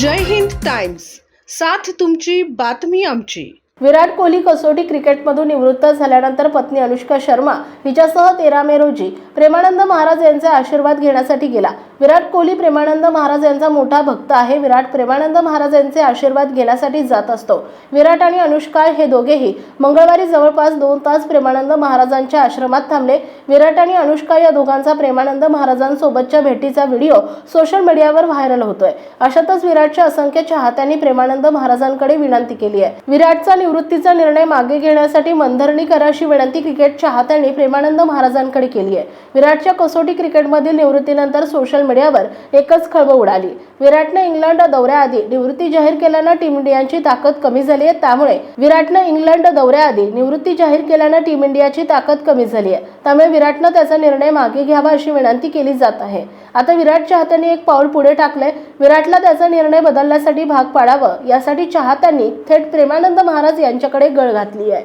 जय Hind times. साथ तुमची बातमी आमची. विराट कोहली कसोटी क्रिकेटमधून निवृत्त झाल्यानंतर पत्नी अनुष्का शर्मा हिच्यासह तेरा मे रोजी प्रेमानंद महाराज यांचे आशीर्वाद घेण्यासाठी गेला. विराट कोहली प्रेमानंद महाराज यांचा मोठा भक्त आहे. विराट प्रेमानंद महाराज यांचे आशीर्वाद घेण्यासाठी जात असतो. विराट आणि अनुष्का हे दोघेही मंगळवारी जवळपास दोन तास प्रेमानंद महाराजांच्या आश्रमात थांबले. विराट आणि अनुष्का या दोघांचा प्रेमानंद महाराजांसोबतच्या भेटीचा व्हिडिओ सोशल मीडियावर व्हायरल होतोय. अशातच विराटच्या असंख्य चाहत्यांनी प्रेमानंद महाराजांकडे विनंती केली आहे. विराटचा निवृत्तीचा निर्णय मागे घेण्यासाठी मंधरणी करा अशी विनंती क्रिकेट चाहत्यांनी प्रेमानंद महाराजांकडे केली आहे. विराटच्या कसोटी क्रिकेटमधील निवृत्तीनंतर सोशल मीडियावर एकच खळबळ उडाली. विराटने इंग्लंड दौऱ्याआधी निवृत्ती जाहीर केल्यानं टीम इंडियाची ताकद कमी झाली आहे. त्यामुळे विराटनं इंग्लंड दौऱ्याआधी निवृत्ती जाहीर केल्यानं टीम इंडियाची ताकद कमी झाली आहे. त्यामुळे विराटनं त्याचा निर्णय मागे घ्यावा अशी विनंती केली जात आहे. आता विराट चाहत्यांनी एक पाऊल पुढे टाकलंय. विराटला त्याचा निर्णय बदलण्यासाठी भाग पाडावं यासाठी चाहत्यांनी थेट प्रेमानंद महाराज यांच्याकडे गळ घातली आहे.